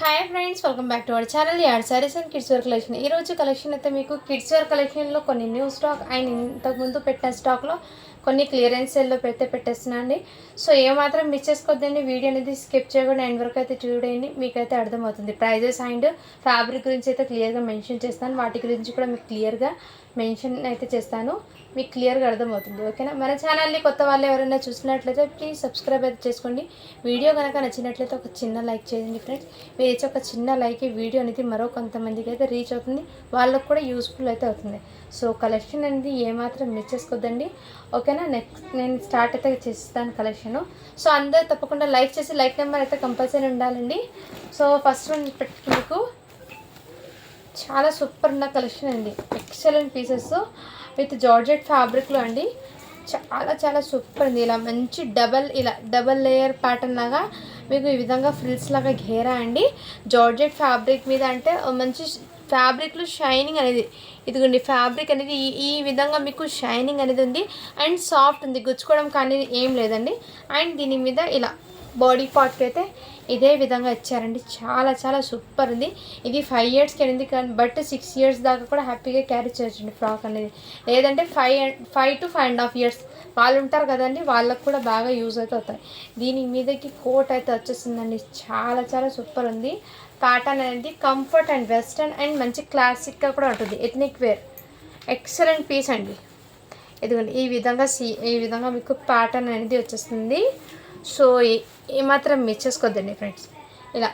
Hi friends welcome back to our channel and sarees and kids wear collection ఈ రోజు collection అయితే మీకు kids wear కలెక్షన్లో కొన్ని న్యూ స్టాక్ అండ్ ఇంతకుముందు పెట్టిన స్టాక్లో కొన్ని క్లియరెన్స్ సేల్లో పెడితే పెట్టేస్తున్నాండి సో ఏమాత్రం మిస్ చేసుకోవద్దండి. వీడియో అనేది స్కిప్ చేయకుండా ఎండ్ వరకు అయితే చూడండి. మీకైతే అర్థమవుతుంది. ప్రైజెస్ అండ్ ఫ్యాబ్రిక్ గురించి అయితే క్లియర్గా మెన్షన్ చేస్తాను. వాటి గురించి కూడా మీకు క్లియర్గా మెన్షన్ అయితే చేస్తాను. మీకు క్లియర్గా అర్థమవుతుంది ఓకేనా? మన ఛానల్ని కొత్త వాళ్ళు ఎవరైనా చూసినట్లయితే ప్లీజ్ సబ్స్క్రైబ్ అయితే చేసుకోండి. వీడియో కనుక నచ్చినట్లయితే ఒక చిన్న లైక్ చేయండి ఫ్రెండ్స్ మీరు ఇచ్చే ఒక చిన్న లైక్ వీడియో అనేది మరో కొంతమందికి అయితే రీచ్ అవుతుంది. వాళ్ళకు కూడా యూస్ఫుల్ అయితే అవుతుంది. సో కలెక్షన్ అనేది ఏమాత్రం మిస్ చేసుకోవద్దండి ఓకేనా? నెక్స్ట్ నేను స్టార్ట్ అయితే చేస్తాను కలెక్షన్ సో అందరూ తప్పకుండా లైక్ చేసి లైక్ నెంబర్ అయితే కంపల్సరీ ఉండాలండి. సో ఫస్ట్ వన్ పెట్టి మీకు చాలా సూపర్ ఉన్న కలెక్షన్ అండి. ఎక్సలెంట్ పీసెస్ విత్ జార్జెట్ ఫ్యాబ్రిక్లో అండి. చాలా చాలా సూపర్ ఉంది. ఇలా మంచి డబల్ ఇలా డబల్ లేయర్ ప్యాటర్న్ లాగా మీకు ఈ విధంగా ఫ్రిల్స్ లాగా ఘేరా అండి. జార్జెట్ ఫ్యాబ్రిక్ మీద అంటే మంచి ఫ్యాబ్రిక్లో షైనింగ్ అనేది ఇదిగోండి ఫ్యాబ్రిక్ అనేది ఈ ఈ విధంగా మీకు షైనింగ్ అనేది ఉంది. అండ్ సాఫ్ట్ ఉంది. గుచ్చుకోవడం కానీ ఏం లేదండి. అండ్ దీని మీద ఇలా బాడీ పార్ట్కి అయితే ఇదే విధంగా ఇచ్చారండి. చాలా చాలా సూపర్ ఉంది. ఇది ఫైవ్ ఇయర్స్కి వెళ్ళింది కానీ బట్ సిక్స్ ఇయర్స్ దాకా కూడా హ్యాపీగా క్యారీ చేయొచ్చండి ఫ్రాక్ అనేది. లేదంటే five five to five and half years వాళ్ళు ఉంటారు కదండి వాళ్ళకు కూడా బాగా యూజ్ అయితే అవుతాయి. దీని మీదకి కోట్ అయితే వచ్చేసిందండి. చాలా చాలా సూపర్ ఉంది. కాటన్ అనేది కంఫర్ట్ అండ్ వెస్టర్న్ అండ్ మంచి క్లాసిక్గా కూడా ఉంటుంది. ఎథనిక్ వేర్ ఎక్సలెంట్ పీస్ అండి. ఇదిగోండి ఈ విధంగా సీ ఈ విధంగా మీకు ప్యాటర్న్ అనేది వచ్చేస్తుంది. సో ఏ- ఏమాత్రం మిస్ చేసుకోద్దండి ఫ్రెండ్స్. ఇలా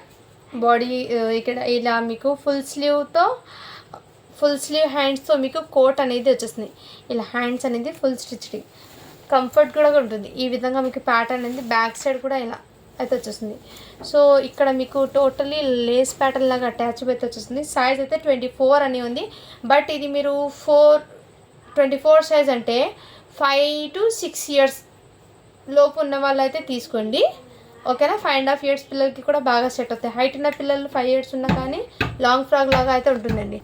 బాడీ ఇక్కడ ఇలా మీకు ఫుల్ స్లీవ్తో ఫుల్ స్లీవ్ హ్యాండ్స్తో మీకు కోట్ అనేది వచ్చేస్తుంది. ఇలా హ్యాండ్స్ అనేది ఫుల్ స్టిచ్డ్ కంఫర్ట్ కూడా ఉంటుంది. ఈ విధంగా మీకు ప్యాటర్న్ అనేది బ్యాక్ సైడ్ కూడా ఇలా అయితే వచ్చేస్తుంది. సో ఇక్కడ మీకు టోటలీ లేస్ ప్యాటర్న్ లాగా అటాచ్ అయితే వచ్చేస్తుంది. సైజ్ అయితే ట్వంటీ ఫోర్ అని ఉంది. బట్ ఇది మీరు ఫోర్ ట్వంటీ ఫోర్ సైజ్ అంటే ఫైవ్ టు సిక్స్ ఇయర్స్ లోపు ఉన్న వాళ్ళు అయితే తీసుకోండి. ఓకేనా? ఫైవ్ అండ్ హాఫ్ ఇయర్స్ పిల్లలకి కూడా బాగా సెట్ అవుతాయి. హైట్ ఉన్న పిల్లలు ఫైవ్ ఇయర్స్ ఉన్నా కానీ లాంగ్ ఫ్రాక్ లాగా అయితే ఉంటుందండి.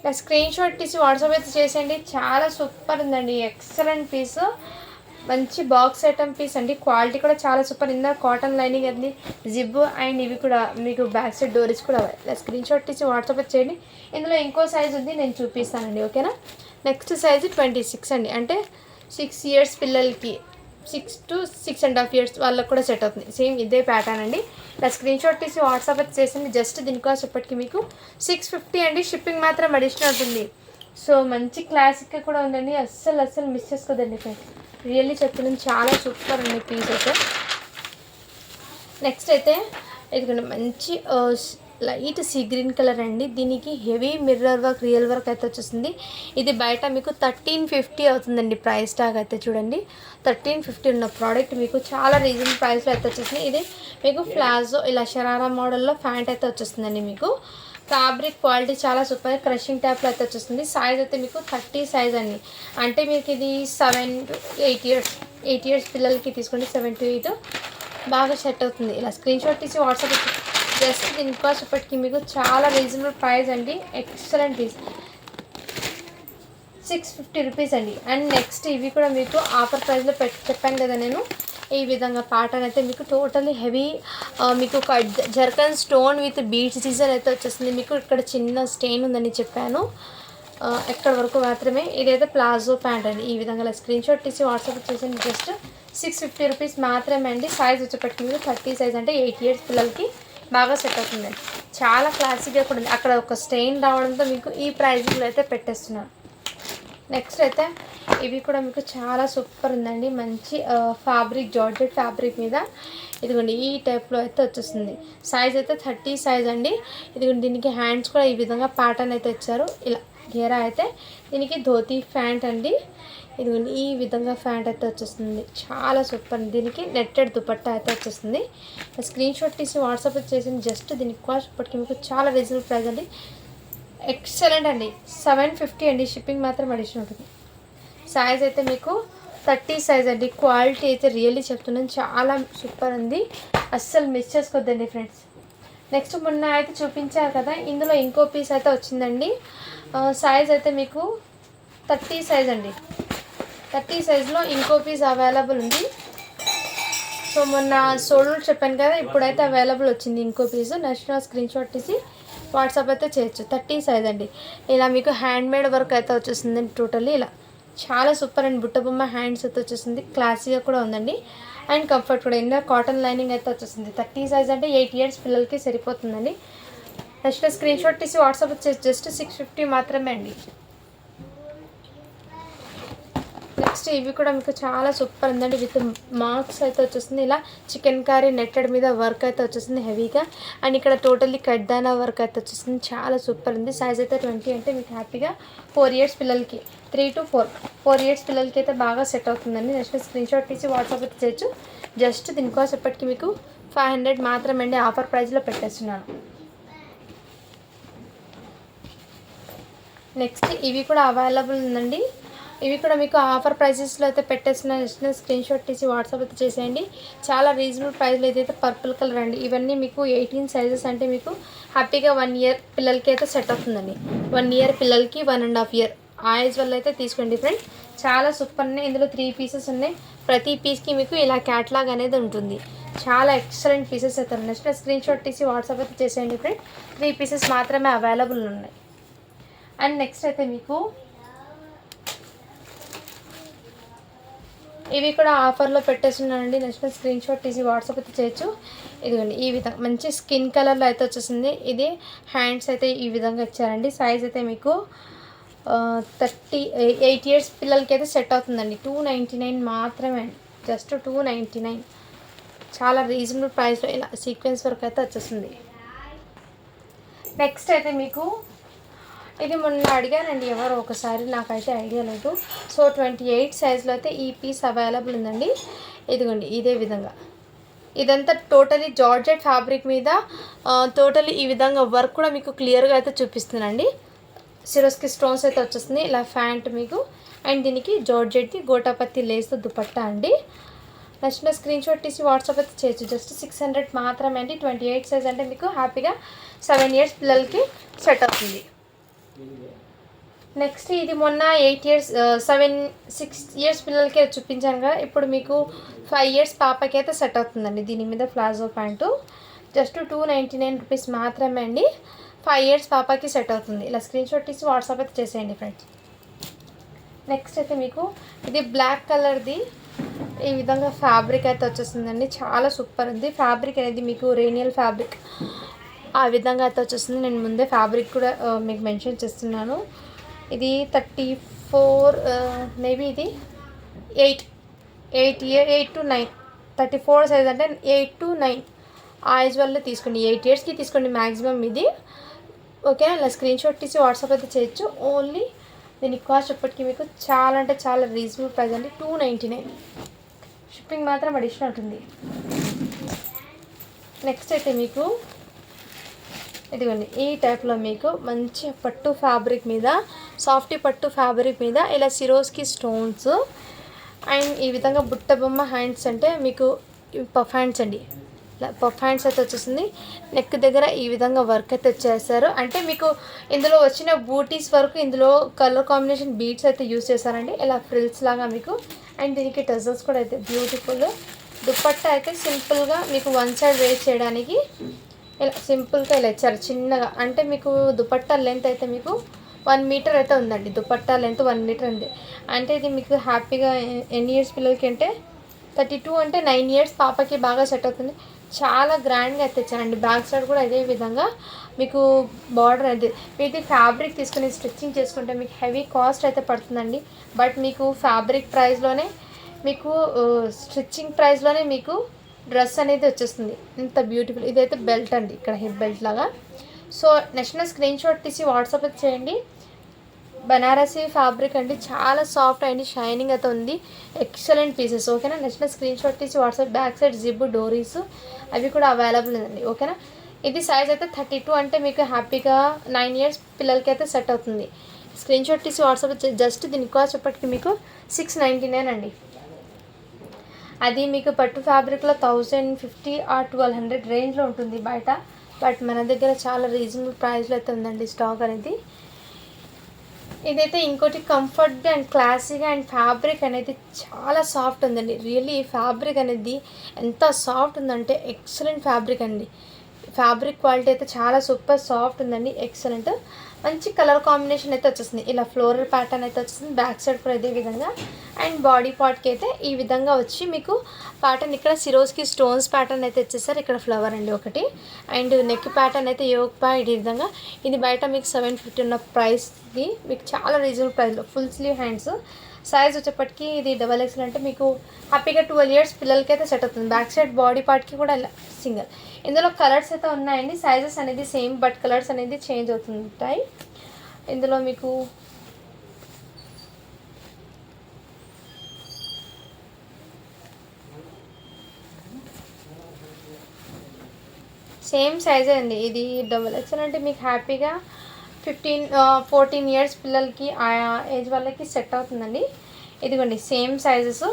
ఇలా స్క్రీన్ షాట్ తీసి వాట్సాప్ అయితే చేసేయండి. చాలా సూపర్ ఉందండి. ఎక్సలెంట్ పీస్ మంచి బాక్స్ ఐటమ్ పీస్ అండి. క్వాలిటీ కూడా చాలా సూపర్ ఇందా కాటన్ లైనింగ్ అండి. జిబ్ అండ్ ఇవి కూడా మీకు బ్యాక్ సైడ్ డోరీస్ కూడా ఇలా స్క్రీన్ షాట్ తీసి వాట్సాప్ చేయండి. ఇందులో ఇంకో సైజ్ ఉంది. నేను చూపిస్తానండి. ఓకేనా? నెక్స్ట్ సైజ్ ట్వంటీ సిక్స్ అండి. అంటే సిక్స్ ఇయర్స్ పిల్లలకి six to six and half years వాళ్ళకి కూడా సెట్ అవుతుంది. సేమ్ ఇదే ప్యాటర్న్ అండి. ఇలా స్క్రీన్ షాట్ తీసి వాట్సాప్ చేసింది జస్ట్ దీనికోసం ఇప్పటికి మీకు సిక్స్ ఫిఫ్టీ అండి. షిప్పింగ్ మాత్రం అడిషనల్ ఉంటుంది. సో మంచి క్లాసిక్గా కూడా ఉందండి. అస్సలు అస్సలు మిస్ చేసుకోదండి ఫ్రెండ్స్ రియల్లీ చెప్తున్నాను చాలా సూపర్ అండి పీస్ అయితే నెక్స్ట్ అయితే ఇక్కడ మంచి uh, light sea green colour అండి. దీనికి heavy mirror work real work అయితే వచ్చేసింది. ఇది బయట మీకు థర్టీన్ ఫిఫ్టీ అవుతుందండి ప్రైస్ ట్యాగ్ అయితే చూడండి. థర్టీన్ ఫిఫ్టీ ఉన్న ప్రోడక్ట్ మీకు చాలా రీజనబుల్ ప్రైస్లో అయితే వచ్చేసింది. ఇది మీకు ప్లాజో ఇలా షరారా మోడల్లో ప్యాంట్ అయితే వచ్చేస్తుందండి మీకు. ఫ్యాబ్రిక్ క్వాలిటీ చాలా సూపర్ క్రషింగ్ టైప్లో అయితే వచ్చేస్తుంది. సైజ్ అయితే మీకు థర్టీ సైజ్ అండి. అంటే మీకు ఇది seven to eight years eight years పిల్లలకి తీసుకుంటే సెవెన్ టు ఎయిట్. బాగా సెట్ అవుతుంది. ఇలా స్క్రీన్ షాట్ తీసి వాట్సాప్ జస్ట్ దీనికోసప్పటికి మీకు చాలా రీజనబుల్ ప్రైస్ అండి. Excellent piece six fifty rupees అండి. అండ్ నెక్స్ట్ ఇవి కూడా మీకు ఆఫర్ ప్రైస్లో పెట్టి చెప్పాను కదా నేను. ఈ విధంగా ప్యాటర్న్ అయితే మీకు టోటలీ హెవీ మీకు ఒక zircon stone with beach design అయితే వచ్చేస్తుంది మీకు ఇక్కడ చిన్న స్టెయిన్ ఉందని చెప్పాను. ఎక్కడ వరకు మాత్రమే. ఇదైతే ప్లాజో ప్యాంట్ అండి. ఈ విధంగా స్క్రీన్ షాట్ తీసి వాట్సాప్ చేసి జస్ట్ సిక్స్ ఫిఫ్టీ రూపీస్ మాత్రమే అండి. సైజ్ వచ్చేప్పటికి మీకు థర్టీ సైజ్ అంటే ఎయిట్ ఇయర్స్ పిల్లలకి బాగా సెట్ అవుతుంది. చాలా క్లాసిక్గా కూడా ఉంది. అక్కడ ఒక స్టెయిన్ రావడంతో మీకు ఈ ప్రైజ్లో అయితే పెట్టేస్తున్నాను. నెక్స్ట్ అయితే ఇవి కూడా మీకు చాలా సూపర్ ఉందండి. మంచి ఫ్యాబ్రిక్ జార్జెట్ ఫ్యాబ్రిక్ మీద. ఇదిగోండి ఈ టైప్లో అయితే వచ్చేస్తుంది. సైజ్ అయితే థర్టీ సైజ్ అండి. ఇదిగోండి దీనికి హ్యాండ్స్ కూడా ఈ విధంగా ప్యాటర్న్ అయితే ఇచ్చారు. ఇలా గేరా అయితే దీనికి ధోతి ప్యాంట్ అండి. ఇదిగోండి ఈ విధంగా ఫ్యాంట్ అయితే వచ్చేస్తుంది. చాలా సూపర్. దీనికి నెట్టెడ్ దుపట్టా అయితే వచ్చేస్తుంది. స్క్రీన్ షాట్ తీసి వాట్సాప్ చేసింది జస్ట్ దీనికి కాస్ట్ ఇప్పటికీ మీకు చాలా రీజనబుల్ ప్రైస్ అండి. ఎక్సలెంట్ అండి. సెవెన్ ఫిఫ్టీ అండి. షిప్పింగ్ మాత్రం అడిషన్ ఉంటుంది. సైజ్ అయితే మీకు థర్టీ సైజ్ అండి. క్వాలిటీ అయితే రియల్లీ చెప్తున్నాను. చాలా సూపర్ ఉంది. అస్సలు మిస్ చేసుకోవద్దండి ఫ్రెండ్స్ నెక్స్ట్ మొన్న అయితే చూపించారు కదా ఇందులో ఇంకో పీస్ అయితే వచ్చిందండి. సైజ్ అయితే మీకు థర్టీ సైజ్ అండి. థర్టీ సైజ్లో ఇంకో పీస్ అవైలబుల్ ఉంది. సో మొన్న సోల్డ్ చెప్పాను కదా ఇప్పుడైతే అవైలబుల్ వచ్చింది ఇంకో పీస్. నెక్స్ట్ స్క్రీన్ షాట్ తీసి వాట్సాప్ అయితే చేయొచ్చు. థర్టీ సైజ్ అండి. ఇలా మీకు హ్యాండ్ మేడ్ వర్క్ అయితే వచ్చేసింది టోటల్లీ ఇలా. చాలా సూపర్ అండ్ బుట్ట బొమ్మ హ్యాండ్స్ అయితే వచ్చేసింది. క్లాసీగా కూడా ఉందండి. అండ్ కంఫర్ట్ కూడా. ఇందులో కాటన్ లైనింగ్ అయితే వచ్చేసింది. థర్టీ సైజ్ అంటే ఎయిట్ ఇయర్స్ పిల్లలకి సరిపోతుందండి. నెక్స్ట్ స్క్రీన్ షాట్ తీసి వాట్సాప్ వచ్చేసి జస్ట్ సిక్స్ ఫిఫ్టీ మాత్రమే అండి. నెక్స్ట్ ఇవి కూడా మీకు చాలా సూపర్ ఉందండి. విత్ మార్క్స్ అయితే వచ్చేస్తుంది ఇలా చికెన్ కర్రీ నెట్టెడ్ మీద వర్క్ అయితే వచ్చేసింది హెవీగా అండ్ ఇక్కడ టోటల్లీ కడ్దానా వర్క్ అయితే వచ్చేసింది. చాలా సూపర్ ఉంది. సైజ్ అయితే ట్వంటీ అంటే మీకు హ్యాపీగా ఫోర్ ఇయర్స్ పిల్లలకి three to four four years పిల్లలకి అయితే బాగా సెట్ అవుతుందండి. నెక్స్ట్ స్క్రీన్ షాట్ తీసి వాట్సాప్ అయితే చేయొచ్చు. జస్ట్ దీనికోసం మీకు ఫైవ్ హండ్రెడ్ మాత్రమే అండి ఆఫర్ ప్రైస్లో పెట్టేస్తున్నాను. నెక్స్ట్ ఇవి కూడా అవైలబుల్ ఉందండి. ఇవి కూడా మీకు ఆఫర్ ప్రైజెస్లో అయితే పెట్టేసిన స్క్రీన్ షాట్ తీసి వాట్సాప్ అయితే చేసేయండి. చాలా రీజనబుల్ ప్రైస్లో అయితే పర్పుల్ కలర్ అండి. ఇవన్నీ మీకు ఎయిటీన్ సైజెస్ అంటే మీకు హ్యాపీగా వన్ ఇయర్ పిల్లలకి అయితే సెట్ అవుతుందండి. వన్ ఇయర్ పిల్లలకి వన్ అండ్ హాఫ్ ఇయర్. ఆ ఏజ్ వల్ల అయితే తీసుకోండి ఫ్రెండ్. చాలా సూపర్ ఉన్నాయి. ఇందులో త్రీ పీసెస్ ఉన్నాయి. ప్రతి పీస్కి మీకు ఇలా క్యాట్లాగ్ అనేది ఉంటుంది. చాలా ఎక్సలెంట్ పీసెస్ అయితే ఉన్నాయి. నెక్స్ట్ స్క్రీన్ షాట్ తీసి వాట్సాప్ అయితే చేసేయండి ఫ్రెండ్. త్రీ పీసెస్ మాత్రమే అవైలబుల్ ఉన్నాయి. అండ్ నెక్స్ట్ అయితే మీకు ఇవి కూడా ఆఫర్లో పెట్టేస్తున్నానండి. నెక్స్ట్ స్క్రీన్ షాట్ తీసి వాట్సాప్ అయితే చేయొచ్చు. ఇదిగోండి ఈ విధంగా మంచి స్కిన్ కలర్లో అయితే వచ్చేసింది. ఇది హ్యాండ్స్ అయితే ఈ విధంగా ఇచ్చారండి. సైజ్ అయితే మీకు థర్టీ ఎయిట్ ఇయర్స్ పిల్లలకి అయితే సెట్ అవుతుందండి. టూ నైంటీ నైన్ మాత్రమే జస్ట్ టూ నైంటీ నైన్. చాలా రీజనబుల్ ప్రైస్లో ఇలా సీక్వెన్స్ వరకు అయితే వచ్చేసింది. నెక్స్ట్ అయితే మీకు ఇది మొన్న అడిగానండి ఎవరు ఒకసారి నాకైతే ఐడియా లేదు. సో ట్వంటీ ఎయిట్ సైజ్లో అయితే ఈ పీస్ అవైలబుల్ ఉందండి. ఇదిగోండి ఇదే విధంగా. ఇదంతా టోటలీ జార్జెట్ ఫ్యాబ్రిక్ మీద టోటలీ ఈ విధంగా వర్క్ కూడా మీకు క్లియర్గా అయితే చూపిస్తుందండి. సిరోస్కి స్టోన్స్ అయితే వచ్చేస్తుంది ఇలా ఫ్యాంట్ మీకు. అండ్ దీనికి జార్జెట్ది గోటాపత్తి లేస్తో దుపట్టా అండి. నచ్చిన స్క్రీన్ షాట్ తీసి వాట్సాప్ అయితే చేయొచ్చు జస్ట్ సిక్స్ హండ్రెడ్ మాత్రమే అండి. ట్వంటీ ఎయిట్ సైజ్ అంటే మీకు హ్యాపీగా సెవెన్ ఇయర్స్ పిల్లలకి సెట్ అవుతుంది. నెక్స్ట్ ఇది మొన్న eight years seven six years పిల్లలకి చూపించాను కదా. ఇప్పుడు మీకు ఫైవ్ ఇయర్స్ పాపకి అయితే సెట్ అవుతుందండి. దీని మీద palazzo pants. Just two ninety nine rupees మాత్రమే అండి. ఫైవ్ ఇయర్స్ పాపకి సెట్ అవుతుంది. ఇలా స్క్రీన్ షాట్ తీసి వాట్సాప్ అయితే చేసేయండి ఫ్రెండ్స్ నెక్స్ట్ అయితే మీకు ఇది బ్లాక్ కలర్ది ఈ విధంగా ఫ్యాబ్రిక్ అయితే వచ్చేస్తుందండి. చాలా సూపర్ ఉంది. ఫ్యాబ్రిక్ అనేది మీకు రేనియల్ ఫ్యాబ్రిక్ ఆ విధంగా అయితే వచ్చేస్తుంది. నేను ముందే ఫ్యాబ్రిక్ కూడా మీకు మెన్షన్ చేస్తున్నాను. ఇది థర్టీ ఫోర్ మేబీ ఇది eight eight year eight to nine thirty four size అంటే ఎయిట్ టు నైన్ ఆ ఏజ్ వల్ల తీసుకోండి. ఎయిట్ ఇయర్స్కి తీసుకోండి మ్యాక్సిమం ఇది. ఓకే అలా స్క్రీన్ షాట్ తీసి వాట్సాప్ అయితే చేయొచ్చు. ఓన్లీ దీని కాస్ట్ ఇప్పటికీ మీకు చాలా అంటే చాలా రీజనబుల్ ప్రైస్ అండి. టూ నైంటీ నైన్ షిప్పింగ్ మాత్రం అడిషనల్ ఉంటుంది. నెక్స్ట్ అయితే మీకు ఇదిగోండి ఈ టైప్లో మీకు మంచి పట్టు ఫ్యాబ్రిక్ మీద సాఫ్టీ పట్టు ఫ్యాబ్రిక్ మీద ఇలా సిరోస్కి స్టోన్స్ అండ్ ఈ విధంగా బుట్ట బొమ్మ హ్యాండ్స్ అంటే మీకు పఫ్ హ్యాండ్స్ అండి. పఫ్ హ్యాండ్స్ అయితే వచ్చేసింది. నెక్ దగ్గర ఈ విధంగా వర్క్ అయితే వచ్చేసారు అంటే మీకు ఇందులో వచ్చిన బూటీస్ వరకు ఇందులో కలర్ కాంబినేషన్ బీట్స్ అయితే యూస్ చేశారండి. ఇలా ఫ్రిల్స్ లాగా మీకు అండ్ దీనికి టజల్స్ కూడా అయితే బ్యూటిఫుల్ దుప్పట్ట అయితే సింపుల్గా మీకు వన్ సైడ్ వేస్ట్ చేయడానికి ఇలా సింపుల్గా ఇలా ఇచ్చారు చిన్నగా. అంటే మీకు దుపట్టా లెంత్ అయితే మీకు వన్ మీటర్ అయితే ఉందండి. దుపట్టా లెంత్ వన్ మీటర్ ఉంది. అంటే ఇది మీకు హ్యాపీగా ఎన్ని ఇయర్స్ పిల్లలకి అంటే థర్టీ టూ అంటే నైన్ ఇయర్స్ పాపకి బాగా సెట్ అవుతుంది. చాలా గ్రాండ్గా అయితే ఇచ్చానండి బ్యాక్ సైడ్ కూడా అదే విధంగా మీకు బార్డర్ అది మీది ఫ్యాబ్రిక్ తీసుకుని స్టిచ్చింగ్ చేసుకుంటే మీకు హెవీ కాస్ట్ అయితే పడుతుందండి. బట్ మీకు ఫ్యాబ్రిక్ ప్రైస్లోనే మీకు uh, స్టిచ్చింగ్ ప్రైస్లోనే మీకు డ్రెస్ అనేది వచ్చేస్తుంది. ఇంత బ్యూటిఫుల్ ఇదైతే బెల్ట్ అండి. ఇక్కడ హిప్ బెల్ట్ లాగా. సో నెక్స్ట్ స్క్రీన్ షాట్ తీసి వాట్సాప్ అయితే చేయండి. బనారసీ ఫ్యాబ్రిక్ అండి. చాలా సాఫ్ట్ అండి. షైనింగ్ అయితే ఉంది. ఎక్సలెంట్ పీసెస్ ఓకేనా నెక్స్ట్ స్క్రీన్ షాట్ తీసి వాట్సాప్ బ్యాక్ సైడ్ జిబ్ డోరీస్ అవి కూడా అవైలబుల్ ఉందండి ఓకేనా ఇది సైజ్ అయితే థర్టీ టూ అంటే మీకు హ్యాపీగా నైన్ ఇయర్స్ పిల్లలకి అయితే సెట్ అవుతుంది. స్క్రీన్ షాట్ తీసి వాట్సాప్ జస్ట్ దీని కాస్ట్ ఇప్పటికి మీకు సిక్స్ నైంటీ నైన్ అండి. అది మీకు పట్టు ఫ్యాబ్రిక్లో thousand fifty or twelve hundred రేంజ్లో ఉంటుంది బయట. బట్ మన దగ్గర చాలా రీజనబుల్ ప్రైస్లో అయితే ఉందండి స్టాక్ అనేది. ఇదైతే ఇంకోటి కంఫర్ట్గా అండ్ క్లాసీగా అండ్ ఫ్యాబ్రిక్ అనేది చాలా సాఫ్ట్ ఉందండి. రియల్లీ ఫ్యాబ్రిక్ అనేది ఎంత సాఫ్ట్ ఉందంటే ఎక్సలెంట్ ఫ్యాబ్రిక్ అండి. ఫ్యాబ్రిక్ క్వాలిటీ అయితే చాలా సూపర్ సాఫ్ట్ ఉందండి ఎక్సలెంట్. మంచి కలర్ కాంబినేషన్ అయితే వచ్చేసింది. ఇలా ఫ్లోరల్ ప్యాటర్న్ అయితే వచ్చేసింది బ్యాక్ సైడ్ కూడా ఇదే విధంగా. అండ్ బాడీ పార్ట్కి అయితే ఈ విధంగా వచ్చి మీకు ప్యాటర్న్ ఇక్కడ సిరోస్కి స్టోన్స్ ప్యాటర్న్ అయితే ఇచ్చేసారు. ఇక్కడ ఫ్లవర్ అండి ఒకటి. అండ్ నెక్ ప్యాటర్న్ అయితే యోగ్ ప్యాడ్ ఈ విధంగా. ఇది బయట మీకు సెవెన్ ఫిఫ్టీ ఉన్న ప్రైస్ది. మీకు చాలా రీజనబుల్ ప్రైస్లో. Full sleeve hands. సైజ్ వచ్చేప్పటికి ఇది డబల్ ఎక్స్ఎల్ అంటే మీకు హ్యాపీగా ట్వెల్వ్ ఇయర్స్ పిల్లలకి అయితే సెట్ అవుతుంది. బ్యాక్ సైడ్ బాడీ పార్ట్కి కూడా సింగిల్ ఇందులో కలర్స్ అయితే ఉన్నాయండి. సైజెస్ అనేది సేమ్ బట్ కలర్స్ అనేది చేంజ్ అవుతుంటాయి. ఇందులో మీకు సేమ్ సైజే అండి. ఇది డబుల్ ఎక్స్ఎల్ అంటే మీకు హ్యాపీగా ఫిఫ్టీన్ ఫోర్టీన్ ఇయర్స్ పిల్లలకి ఆ ఏజ్ వాళ్ళకి సెట్ అవుతుందండి. ఇదిగోండి same sizes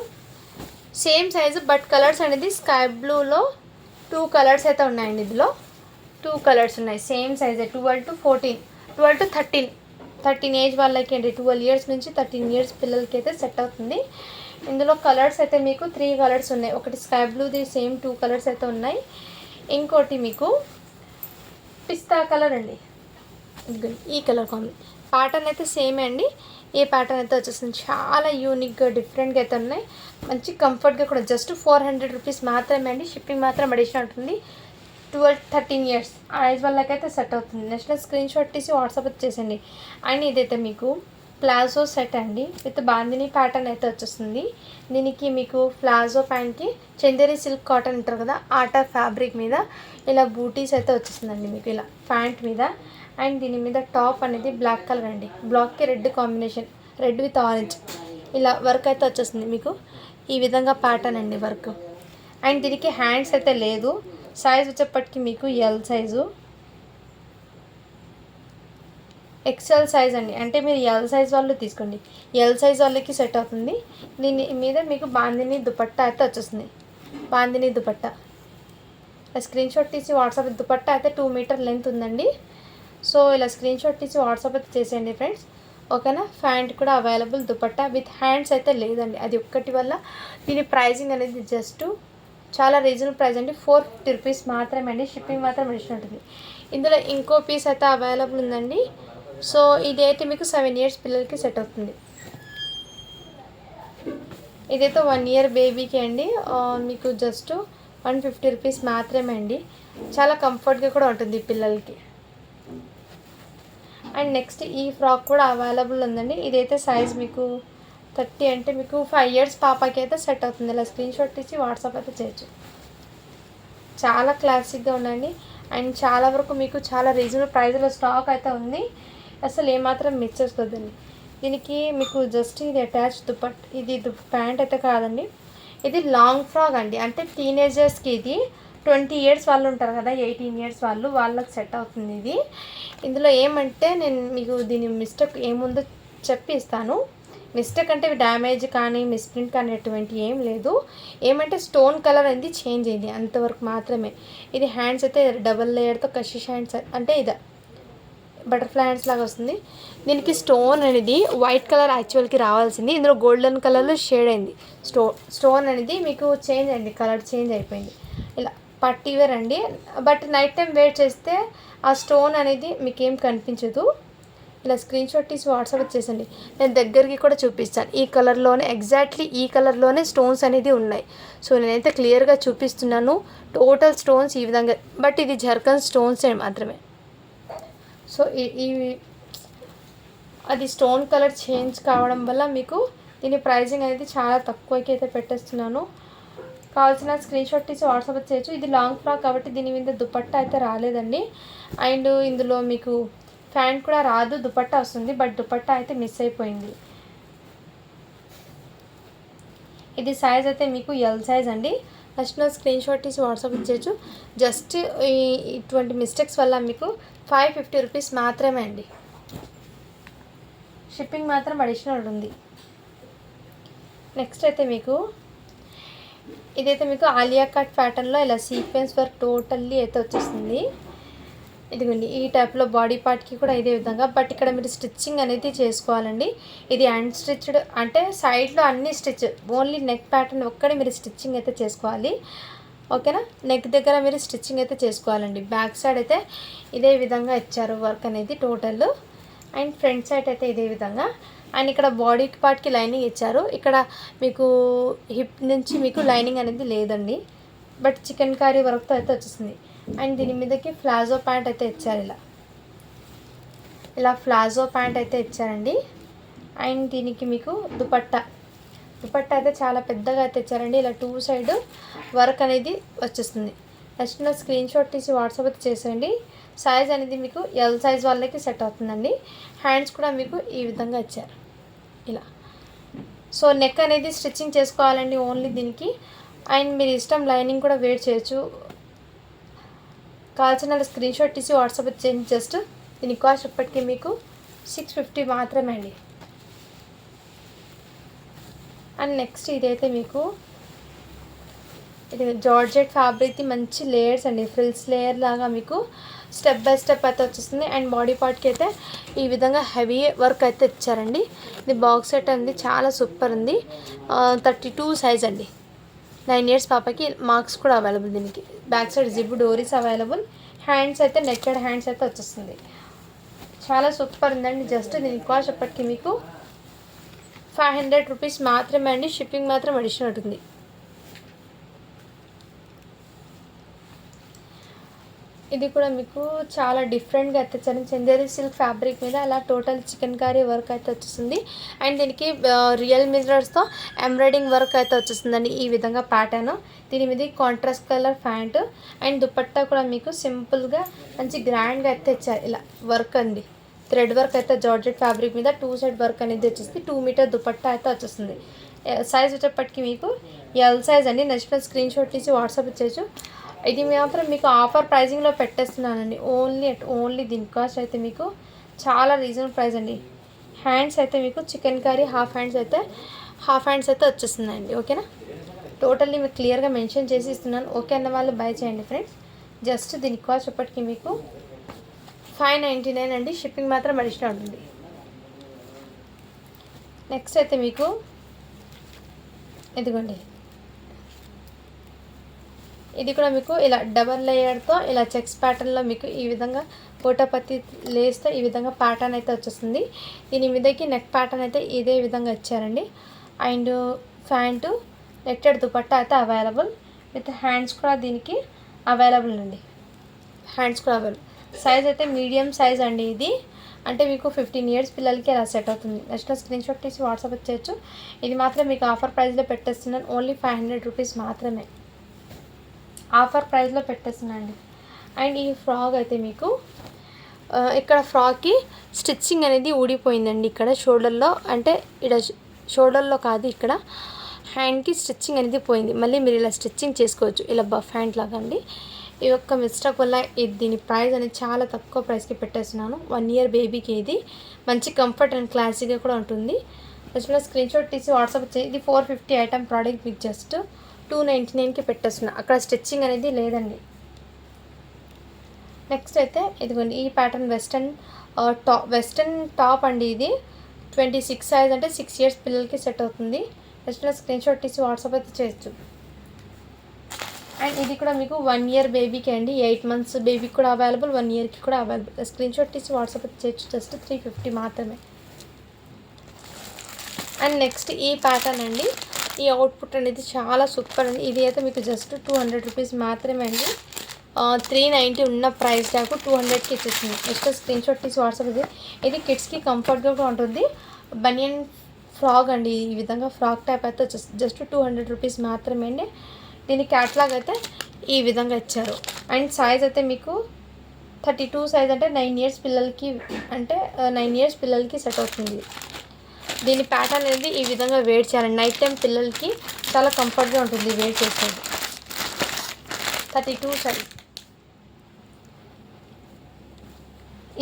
same size but colours అనేది స్కై బ్లూలో టూ కలర్స్ అయితే ఉన్నాయండి ఇందులో. టూ కలర్స్ ఉన్నాయి same సైజే twelve to fourteen twelve to thirteen thirteen age వాళ్ళకి అండి ట్వెల్వ్ ఇయర్స్ నుంచి థర్టీన్ ఇయర్స్ పిల్లలకి అయితే సెట్ అవుతుంది. ఇందులో కలర్స్ అయితే మీకు త్రీ కలర్స్ ఉన్నాయి. ఒకటి స్కై బ్లూది సేమ్ టూ కలర్స్ అయితే ఉన్నాయి. ఇంకోటి మీకు పిస్తా కలర్ అండి. ఈ కలర్ కాంబినేషన్ ప్యాటర్న్ అయితే సేమ్ అండి. ఏ ప్యాటర్న్ అయితే వచ్చేస్తుంది చాలా యూనిక్గా డిఫరెంట్గా అయితే ఉన్నాయి. మంచి కంఫర్ట్గా కూడా జస్ట్ ఫోర్ హండ్రెడ్ రూపీస్ మాత్రమే అండి. షిప్పింగ్ మాత్రం అడిషన్ ఉంటుంది. ట్వెల్వ్ థర్టీన్ ఇయర్స్ ఐజ్ వాళ్ళకైతే సెట్ అవుతుంది. నెక్స్ట్ స్క్రీన్ షాట్ తీసి వాట్సాప్ వచ్చేసండి అండ్ ఇదైతే మీకు ప్లాజో సెట్ అండి. విత్ బాందిని ప్యాటర్న్ అయితే వచ్చేస్తుంది. దీనికి మీకు ప్లాజో ప్యాంట్కి చందేరి సిల్క్ కాటన్ అంటారు కదా ఆటా ఫ్యాబ్రిక్ మీద ఇలా బూటీస్ అయితే వచ్చేస్తుందండి మీకు ఇలా ప్యాంట్ మీద. అండ్ దీని మీద టాప్ అనేది బ్లాక్ కలర్ అండి. బ్లాక్కి red combination. Red with orange. ఇలా వర్క్ అయితే వచ్చేస్తుంది మీకు. ఈ విధంగా ప్యాటర్న్ అండి వర్క్. అండ్ దీనికి హ్యాండ్స్ అయితే లేదు. సైజ్ వచ్చేప్పటికి మీకు ఎల్ సైజు. ఎక్స్ఎల్ సైజ్ అండి. అంటే మీరు ఎల్ సైజ్ వాళ్ళు తీసుకోండి. ఎల్ సైజ్ వాళ్ళకి సెట్ అవుతుంది. దీని మీద మీకు బాందిని దుపట్టా అయితే వచ్చేస్తుంది. బాందిని దుపట్టా. స్క్రీన్ షాట్ తీసి వాట్సాప్ దుపట్టా అయితే టూ మీటర్ లెంత్ ఉందండి. సో ఇలా స్క్రీన్ షాట్ తీసి వాట్సాప్ అయితే చేసేయండి ఫ్రెండ్స్ ఓకేనా ప్యాంట్ కూడా అవైలబుల్ దుపట్టా విత్ హ్యాండ్స్ అయితే లేదండి. అది ఒక్కటి వల్ల దీని ప్రైజింగ్ అనేది జస్ట్ చాలా రీజనబుల్ ప్రైస్ అండి. ఫోర్ ఫిఫ్టీ రూపీస్ మాత్రమే అండి. షిప్పింగ్ మాత్రం ఇష్టం ఉంటుంది. ఇందులో ఇంకో పీస్ అయితే అవైలబుల్ ఉందండి. సో ఇదైతే మీకు సెవెన్ ఇయర్స్ పిల్లలకి సెట్ అవుతుంది. ఇదైతే వన్ ఇయర్ బేబీకి అండి. మీకు జస్ట్ వన్ ఫిఫ్టీ రూపీస్ మాత్రమే అండి. చాలా కంఫర్ట్గా కూడా ఉంటుంది పిల్లలకి. అండ్ నెక్స్ట్ ఈ ఫ్రాక్ కూడా అవైలబుల్ ఉందండి. ఇదైతే సైజ్ మీకు థర్టీ అంటే మీకు ఫైవ్ ఇయర్స్ పాపకి అయితే సెట్ అవుతుంది. ఇలా స్క్రీన్ షాట్ ఇచ్చి వాట్సాప్ అయితే చేయొచ్చు. చాలా క్లాసిక్గా ఉందండి. అండ్ చాలా వరకు మీకు చాలా రీజనబుల్ ప్రైస్లో స్టాక్ అయితే ఉంది. అసలు ఏమాత్రం మిస్ చేసుకోవద్దండి దీనికి మీకు జస్ట్ ఇది అటాచ్ దుప్పట్ ఇది దు ప్యాంట్ అయితే కాదండి. ఇది లాంగ్ ఫ్రాక్ అండి. అంటే టీనేజర్స్కి ఇది ట్వంటీ ఇయర్స్ వాళ్ళు ఉంటారు కదా ఎయిటీన్ ఇయర్స్ వాళ్ళు వాళ్ళకి సెట్ అవుతుంది ఇది. ఇందులో ఏమంటే నేను మీకు దీని మిస్టేక్ ఏముందో చెప్పి ఇస్తాను. మిస్టేక్ అంటే డ్యామేజ్ కానీ మిస్ప్రింట్ కానీ అటువంటి ఏం లేదు. ఏమంటే స్టోన్ కలర్ అనేది చేంజ్ అయింది అంతవరకు మాత్రమే. ఇది హ్యాండ్స్ అయితే డబల్ లేయర్తో కషిష్ హ్యాండ్స్ అంటే ఇదే బటర్ఫ్లై హ్యాండ్స్ లాగా వస్తుంది. దీనికి స్టోన్ అనేది వైట్ కలర్ యాక్చువల్కి రావాల్సింది. ఇందులో గోల్డెన్ కలర్లో షేడ్ అయింది. స్టో స్టోన్ అనేది మీకు చేంజ్ అయింది కలర్ చేంజ్ అయిపోయింది. ఇలా పట్టి వేర్ అండి బట్ నైట్ టైం వేర్ చేస్తే ఆ స్టోన్ అనేది మీకు ఏం కనిపించదు. ఇలా స్క్రీన్ షాట్ తీసి వాట్సాప్ వచ్చేసండి నేను దగ్గరికి కూడా చూపిస్తాను. ఈ కలర్లోనే ఎగ్జాక్ట్లీ ఈ కలర్లోనే స్టోన్స్ అనేది ఉన్నాయి. సో నేనైతే క్లియర్గా చూపిస్తున్నాను. టోటల్ స్టోన్స్ ఈ విధంగా బట్ ఇది జర్కన్ స్టోన్స్ మాత్రమే. సో ఈ- ఈ అది స్టోన్ కలర్ చేంజ్ కావడం వల్ల మీకు దీని ప్రైజింగ్ అనేది చాలా తక్కువకి అయితే పెట్టేస్తున్నాను. కావాల్సిన స్క్రీన్ షాట్ తీసి వాట్సాప్ చేయొచ్చు. ఇది లాంగ్ ఫ్రాక్ కాబట్టి దీని మీద దుపట్టా అయితే రాలేదండి. అండ్ ఇందులో మీకు ఫ్యాంట్ కూడా రాదు దుపట్టా వస్తుంది బట్ దుపట్టా అయితే మిస్ అయిపోయింది. ఇది సైజ్ అయితే మీకు ఎల్ సైజ్ అండి. ఫస్ట్ నా స్క్రీన్ షాట్ తీసి వాట్సాప్ ఇచ్చేయచ్చు జస్ట్ ఈ ఇటువంటి మిస్టేక్స్ వల్ల మీకు ఫైవ్ ఫిఫ్టీ రూపీస్ మాత్రమే అండి. షిప్పింగ్ మాత్రం అడిషనల్ ఉంది. నెక్స్ట్ అయితే మీకు ఇదైతే మీకు ఆలియా కట్ ప్యాటర్న్లో ఇలా సీక్వెన్స్ వర్క్ టోటల్లీ అయితే వచ్చేస్తుంది ఇదిగోండి ఈ టైప్లో బాడీ పార్ట్కి కూడా ఇదే విధంగా బట్ ఇక్కడ మీరు స్టిచ్చింగ్ అనేది చేసుకోవాలండి. ఇది అండ్ స్టిచ్డ్ అంటే సైడ్లో అన్ని స్టిచ్ ఓన్లీ నెక్ ప్యాటర్న్ ఒక్కడే మీరు స్టిచ్చింగ్ అయితే చేసుకోవాలి. ఓకేనా? నెక్ దగ్గర మీరు స్టిచ్చింగ్ అయితే చేసుకోవాలండి. బ్యాక్ సైడ్ అయితే ఇదే విధంగా ఇచ్చారు వర్క్ అనేది టోటల్ అండ్ ఫ్రంట్ సైడ్ అయితే ఇదే విధంగా. అండ్ ఇక్కడ బాడీ పార్ట్కి లైనింగ్ ఇచ్చారు. ఇక్కడ మీకు హిప్ నుంచి మీకు లైనింగ్ అనేది లేదండి. బట్ చికెన్ కర్రీ వర్క్తో అయితే వచ్చేసింది. అండ్ దీని మీదకి ఫ్లాజో ప్యాంట్ అయితే ఇచ్చారు ఇలా. ఇలా ఫ్లాజో ప్యాంట్ అయితే ఇచ్చారండి. అండ్ దీనికి మీకు దుపట్టా. దుపట్టా అయితే చాలా పెద్దగా అయితే ఇచ్చారండి. ఇలా టూ సైడ్ వర్క్ అనేది వచ్చేస్తుంది నెక్స్ట్ నా స్క్రీన్ షాట్ తీసి వాట్సాప్ అయితే చేసేయండి. సైజ్ అనేది మీకు ఎల్ సైజ్ వాళ్ళకి సెట్ అవుతుందండి. హ్యాండ్స్ కూడా మీకు ఈ విధంగా ఇచ్చారు. ఇలా. సో నెక్ అనేది స్టిచ్చింగ్ చేసుకోవాలండి ఓన్లీ దీనికి. అండ్ మీరు ఇష్టం లైనింగ్ కూడా వేడ్ చేయొచ్చు. కావాల్సిన స్క్రీన్ షాట్ తీసి వాట్సాప్ చేయండి. జస్ట్ దీని కాస్ట్ ఇప్పటికీ మీకు సిక్స్ ఫిఫ్టీ మాత్రమే అండి. అండ్ నెక్స్ట్ ఇదైతే మీకు ఇది జార్జెట్ ఫ్యాబ్రిక్ది మంచి లేయర్స్ అండి. ఫ్రిల్స్ లేయర్ లాగా మీకు స్టెప్ బై స్టెప్ అయితే వచ్చేస్తుంది. అండ్ బాడీ పార్ట్కి అయితే ఈ విధంగా హెవీ వర్క్ అయితే ఇచ్చారండి. ఇది బాక్స్ సెట్ అంది చాలా సూపర్ ఉంది. థర్టీ టూ సైజ్ అండి. నైన్ ఇయర్స్ పాపకి మార్క్స్ కూడా అవైలబుల్ దీనికి. బ్యాక్ సైడ్ జిబ్ డోరీస్ అవైలబుల్. హ్యాండ్స్ అయితే నెక్కెడ్ హ్యాండ్స్ అయితే వచ్చేస్తుంది. చాలా సూపర్ ఉందండి. జస్ట్ దీని కాస్ట్ ఎప్పటికీ మీకు ఫైవ్ హండ్రెడ్ రూపీస్ మాత్రమే అండి. షిప్పింగ్ మాత్రం అడిషనల్ ఉంటుంది. ఇది కూడా మీకు చాలా డిఫరెంట్గా అయితే వచ్చారు చందేరి సిల్క్ ఫ్యాబ్రిక్ మీద అలా టోటల్ చికెన్ కర్రీ వర్క్ అయితే వచ్చేస్తుంది అండ్ దీనికి రియల్ మిజరర్స్తో ఎంబ్రాయిడింగ్ వర్క్ అయితే వచ్చేస్తుందండి ఈ విధంగా ప్యాటర్న్. దీని మీద contrast colour pant. And dupatta కూడా మీకు సింపుల్గా మంచి గ్రాండ్గా అయితే ఇచ్చారు ఇలా వర్క్ అండి. థ్రెడ్ వర్క్ అయితే జార్జెట్ ఫ్యాబ్రిక్ మీద టూ సైడ్ వర్క్ అనేది వచ్చేసి టూ మీటర్ దుపట్టా అయితే వచ్చేస్తుంది సైజ్ వచ్చేప్పటికి మీకు ఎల్ సైజ్ అండి. నచ్చిన స్క్రీన్ షాట్ తీసి వాట్సాప్ ఇచ్చేయచ్చు. ఇది మాత్రం మీకు ఆఫర్ ప్రైజింగ్లో పెట్టేస్తున్నానండి. ఓన్లీ అట్ ఓన్లీ దీని కాస్ట్ అయితే మీకు చాలా రీజనబుల్ ప్రైస్ అండి. హ్యాండ్స్ అయితే మీకు చికెన్ కర్రీ హాఫ్ హ్యాండ్స్ అయితే హాఫ్ హ్యాండ్స్ అయితే వచ్చేస్తుందండి ఓకేనా? టోటల్లీ మీకు క్లియర్గా మెన్షన్ చేసి ఇస్తున్నాను. ఓకే అన్న వాళ్ళు బై చేయండి ఫ్రెండ్స్. జస్ట్ దీని కాస్ట్ ఇప్పటికీ మీకు ఫైవ్ నైంటీ నైన్ అండి. షిప్పింగ్ మాత్రం అడిషనల్ ఉంటుంది. నెక్స్ట్ అయితే మీకు ఇదిగోండి. ఇది కూడా మీకు ఇలా డబల్ లేయర్తో ఇలా చెక్స్ ప్యాటర్న్లో మీకు ఈ విధంగా కోటపత్తి లేస్తో ఈ విధంగా ప్యాటర్న్ అయితే వచ్చేస్తుంది. దీని మీదకి నెక్ ప్యాటర్న్ అయితే ఇదే విధంగా ఇచ్చారండి. అండ్ ప్యాంటు నెట్టెడ్ దుపట్టా అయితే అవైలబుల్ విత్ హ్యాండ్స్ కూడా దీనికి అవైలబుల్ అండి. హ్యాండ్స్ కూడా అవైలబుల్ సైజ్ అయితే మీడియం సైజ్ అండి ఇది. అంటే మీకు ఫిఫ్టీన్ ఇయర్స్ పిల్లలకి అలా సెట్ అవుతుంది. నెక్స్ట్ స్క్రీన్ షాట్ తీసి వాట్సాప్ చేయొచ్చు ఇది మాత్రం మీకు ఆఫర్ ప్రైస్లో పెట్టేస్తున్నాను. ఓన్లీ ఫైవ్ హండ్రెడ్ రూపీస్ మాత్రమే. ఆఫర్ ప్రైస్లో పెట్టేస్తున్నాండి అండ్. ఈ ఫ్రాక్ అయితే మీకు ఇక్కడ ఫ్రాక్కి స్టిచ్చింగ్ అనేది ఊడిపోయిందండి ఇక్కడ షోల్డర్లో. అంటే ఇక్కడ షోల్డర్లో కాదు ఇక్కడ హ్యాండ్కి స్టిచ్చింగ్ అనేది పోయింది. మళ్ళీ మీరు ఇలా స్టిచ్చింగ్ చేసుకోవచ్చు ఇలా బఫ్ హ్యాండ్ లాగా అండి. ఈ యొక్క మిస్టేక్ వల్ల ఇది దీని ప్రైస్ అనేది చాలా తక్కువ ప్రైస్కి పెట్టేస్తున్నాను. వన్ ఇయర్ బేబీకి ఇది. మంచి కంఫర్ట్ అండ్ క్లాసీగా కూడా ఉంటుంది. జస్ట్ స్క్రీన్ షాట్ తీసి వాట్సాప్ చేసి ఇది ఫోర్ ఫిఫ్టీ ఐటమ్ ప్రోడక్ట్ మీకు జస్ట్ టూ నైంటీ నైన్కి పెట్టేస్తున్నా. అక్కడ స్టిచ్చింగ్ అనేది లేదండి. నెక్స్ట్ అయితే ఇదిగోండి ఈ pattern western top western top అండి ఇది. ట్వంటీ సిక్స్ సైజ్ అంటే సిక్స్ ఇయర్స్ పిల్లలకి సెట్ అవుతుంది. నెక్స్ట్ స్క్రీన్ షాట్ తీసి వాట్సాప్ అయితే చేయొచ్చు. అండ్ ఇది కూడా మీకు వన్ ఇయర్ బేబీకి అండి. ఎయిట్ మంత్స్ బేబీకి కూడా అవైలబుల్ వన్ ఇయర్కి కూడా అవైలబుల్. స్క్రీన్ షాట్ తీసి వాట్సాప్ అయితే చేయొచ్చు జస్ట్ త్రీ ఫిఫ్టీ మాత్రమే. అండ్ నెక్స్ట్ ఈ ప్యాటర్న్ అండి. ఈ అవుట్పుట్ అనేది చాలా సూపర్ అండి. ఇది అయితే మీకు జస్ట్ టూ హండ్రెడ్ రూపీస్ మాత్రమే అండి. త్రీ నైంటీ ఉన్న ప్రైస్ నాకు టూ హండ్రెడ్కి ఇచ్చేసింది. నెక్స్ట్ స్క్రీన్ షాట్ తీసి వాట్సాప్ ఇది. ఇది కిడ్స్కి కంఫర్ట్గా ఉంటుంది. బనియన్ ఫ్రాగ్ అండి. ఈ విధంగా ఫ్రాక్ టైప్ అయితే జస్ట్ టూ హండ్రెడ్ రూపీస్ మాత్రమే అండి. దీని క్యాట్లాగ్ అయితే ఈ విధంగా ఇచ్చారు. అండ్ సైజ్ అయితే మీకు థర్టీ టూ సైజ్ అంటే నైన్ ఇయర్స్ పిల్లలకి అంటే నైన్ ఇయర్స్ పిల్లలకి సెట్ అవుతుంది. దీని ప్యాటర్న్ అనేది ఈ విధంగా వేడి చేయాలి. నైట్ టైం పిల్లలకి చాలా కంఫర్ట్గా ఉంటుంది వేడి చేసేది. థర్టీ టూ సైజ్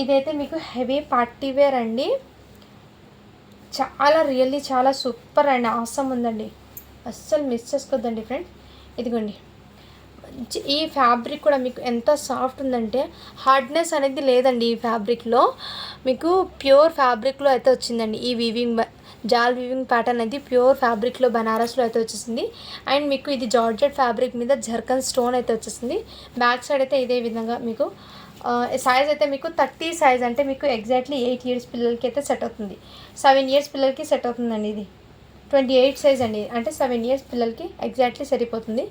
ఇదైతే మీకు హెవీ పార్టీ వేర్ అండి. చాలా రియల్లీ చాలా సూపర్ అండ్ ఆసం ఉందండి. అస్సలు మిస్ చేసుకోవద్దండి ఫ్రెండ్స్ ఇదిగోండి. మంచి ఈ ఫ్యాబ్రిక్ కూడా మీకు ఎంత సాఫ్ట్ ఉందంటే హార్డ్నెస్ అనేది లేదండి ఈ ఫ్యాబ్రిక్లో. మీకు ప్యూర్ ఫ్యాబ్రిక్లో అయితే వచ్చిందండి. ఈ వీవింగ్ జాల్ వీవింగ్ ప్యాటర్న్ అనేది ప్యూర్ ఫ్యాబ్రిక్లో బనారస్లో అయితే వచ్చేసింది. అండ్ మీకు ఇది జార్జెట్ ఫ్యాబ్రిక్ మీద జర్కన్ స్టోన్ అయితే వచ్చేసింది. బ్యాక్ సైడ్ అయితే ఇదే విధంగా మీకు సైజ్ అయితే మీకు థర్టీ సైజ్ అంటే మీకు ఎగ్జాక్ట్లీ ఎయిట్ ఇయర్స్ పిల్లలకి అయితే సెట్ అవుతుంది. సెవెన్ ఇయర్స్ పిల్లలకి సెట్ అవుతుందండి ఇది. ట్వంటీ ఎయిట్ సైజ్ అండి. అంటే సెవెన్ ఇయర్స్ పిల్లలకి ఎగ్జాక్ట్లీ సరిపోతుంది.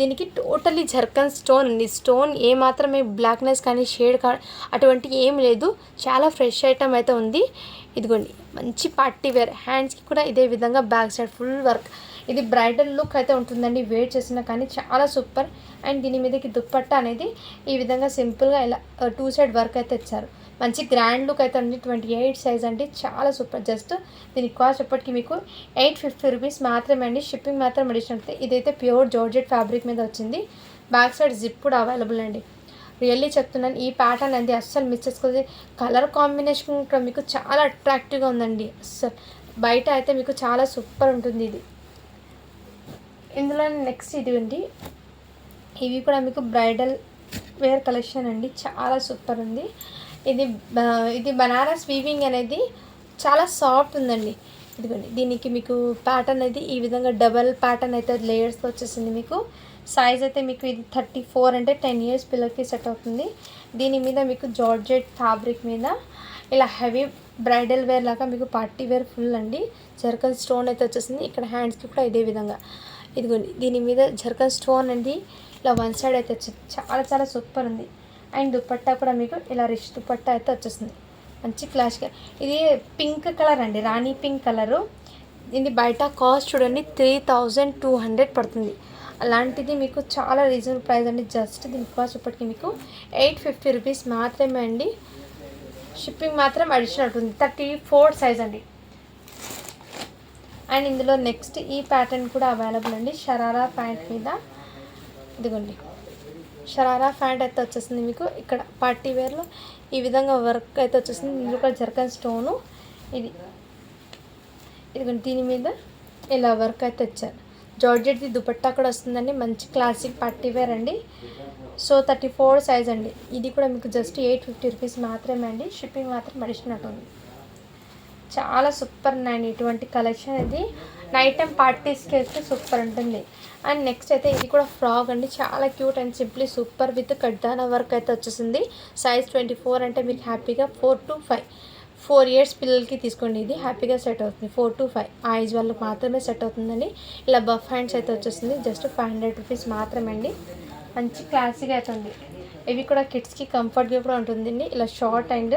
దీనికి టోటలీ జర్కన్ స్టోన్ అండి. స్టోన్ ఏ మాత్రమే బ్లాక్నెస్ కానీ షేడ్ కా అటువంటి ఏం లేదు. చాలా ఫ్రెష్ ఐటమ్ అయితే ఉంది. ఇదిగోండి. మంచి పార్టీ వేర్. హ్యాండ్స్కి కూడా ఇదే విధంగా బ్యాక్ సైడ్ ఫుల్ వర్క్. ఇది బ్రైడల్ లుక్ అయితే ఉంటుందండి. వేర్ చేసినా కానీ చాలా సూపర్. అండ్ దీని మీదకి దుప్పట్ట అనేది ఈ విధంగా సింపుల్గా ఇలా టూ సైడ్ వర్క్ అయితే ఇచ్చారు. మంచి గ్రాండ్ లుక్ అయితే ఉంది. ట్వంటీ ఎయిట్ సైజ్ అండి. చాలా సూపర్. జస్ట్ దీని కాస్ట్ ఇప్పటికీ మీకు ఎయిట్ ఫిఫ్టీ రూపీస్ మాత్రమే అండి. షిప్పింగ్ మాత్రం అడిషనల్ ఇదైతే ప్యూర్ జార్జెట్ ఫ్యాబ్రిక్ మీద వచ్చింది. బ్యాక్ సైడ్ జిప్ కూడా అవైలబుల్ అండి. రియల్లీ చెప్తున్నాను ఈ ప్యాటర్న్ అనేది అస్సలు మిస్ చేసుకోలేదు. కలర్ కాంబినేషన్ కూడా మీకు చాలా అట్రాక్టివ్గా ఉందండి. అస్సలు బయట అయితే మీకు చాలా సూపర్ ఉంటుంది ఇది. ఇందులో నెక్స్ట్ ఇది అండి ఇవి కూడా మీకు బ్రైడల్ వేర్ కలెక్షన్ అండి. చాలా సూపర్ ఉంది. ఇది ఇది బనారస్ వీవింగ్ అనేది చాలా సాఫ్ట్ ఉందండి. ఇదిగోండి దీనికి మీకు ప్యాటర్న్ అయితే ఈ విధంగా డబల్ ప్యాటర్న్ అయితే లేయర్స్తో వచ్చేసింది మీకు. సైజ్ అయితే మీకు ఇది థర్టీ ఫోర్ అంటే టెన్ ఇయర్స్ పిల్లలకి సెట్ అవుతుంది. దీని మీద మీకు జార్జెట్ ఫ్యాబ్రిక్ మీద ఇలా హెవీ బ్రైడల్ వేర్ లాగా మీకు పార్టీ వేర్ ఫుల్ అండి. జర్కన్ స్టోన్ అయితే వచ్చేసింది. ఇక్కడ హ్యాండ్స్కి కూడా ఇదే విధంగా. ఇదిగోండి దీని మీద జర్కన్ స్టోన్ అండి ఇలా వన్ సైడ్ అయితే వచ్చింది చాలా చాలా సూపర్ ఉంది. అండ్ దుపట్టా కూడా మీకు ఇలా రిచ్ దుపట్టా అయితే వచ్చేస్తుంది. మంచి క్లాష్గా ఇది పింక్ కలర్ అండి రాణి పింక్ కలరు ఇది బయట కాస్ట్ చూడండి త్రీ థౌజండ్ టూ హండ్రెడ్ పడుతుంది. అలాంటిది మీకు చాలా రీజనబుల్ ప్రైస్ అండి. జస్ట్ దీని కాస్ట్ ఇప్పటికీ మీకు ఎయిట్ ఫిఫ్టీ రూపీస్ మాత్రమే అండి. షిప్పింగ్ మాత్రం అడిషనల్ ఉంటుంది. థర్టీ ఫోర్ సైజ్ అండి. అండ్ ఇందులో నెక్స్ట్ ఈ ప్యాటర్న్ కూడా అవైలబుల్ అండి. షరారా ప్యాంట్ మీద. ఇదిగోండి. షరారా ఫ్యాంట్ అయితే వచ్చేసింది మీకు. ఇక్కడ పార్టీ వేర్లో ఈ విధంగా వర్క్ అయితే వచ్చేసింది. ఇందులో కూడా జర్కన్ స్టోను. ఇది ఇదిగోండి దీని మీద ఇలా వర్క్ అయితే వచ్చారు జార్జెట్ది దుపట్టా కూడా వస్తుందండి. మంచి క్లాసిక్ పార్టీ వేర్ అండి. సో థర్టీ ఫోర్ సైజ్ అండి. ఇది కూడా మీకు జస్ట్ ఎయిట్ ఫిఫ్టీ రూపీస్ మాత్రమే అండి. షిప్పింగ్ మాత్రం అడిషనల్ ఉంది. చాలా సూపర్ ఉన్నాయండి ఇటువంటి కలెక్షన్ ఇది. నైట్ టైం పార్టీస్కి అయితే సూపర్ ఉంటుంది. అండ్ నెక్స్ట్ అయితే ఇది కూడా ఫ్రాక్ అండి. చాలా cute and simply super with కడ్దానా work అయితే వచ్చేసింది. సైజ్ ట్వంటీ ఫోర్ అంటే మీరు హ్యాపీగా four to five four years పిల్లలకి తీసుకోండి. ఇది హ్యాపీగా సెట్ అవుతుంది. ఫోర్ టు ఫైవ్ ఆ ఏజ్ వాళ్ళకి మాత్రమే సెట్ అవుతుందండి. ఇలా బఫ్ హ్యాండ్స్ అయితే వచ్చేస్తుంది జస్ట్ ఫైవ్ హండ్రెడ్ రూపీస్ మాత్రమే అండి. మంచి క్లాసీగా అయితే ఉంది. ఇవి కూడా కిడ్స్కి కంఫర్ట్గా కూడా ఉంటుందండి. ఇలా షార్ట్ అండ్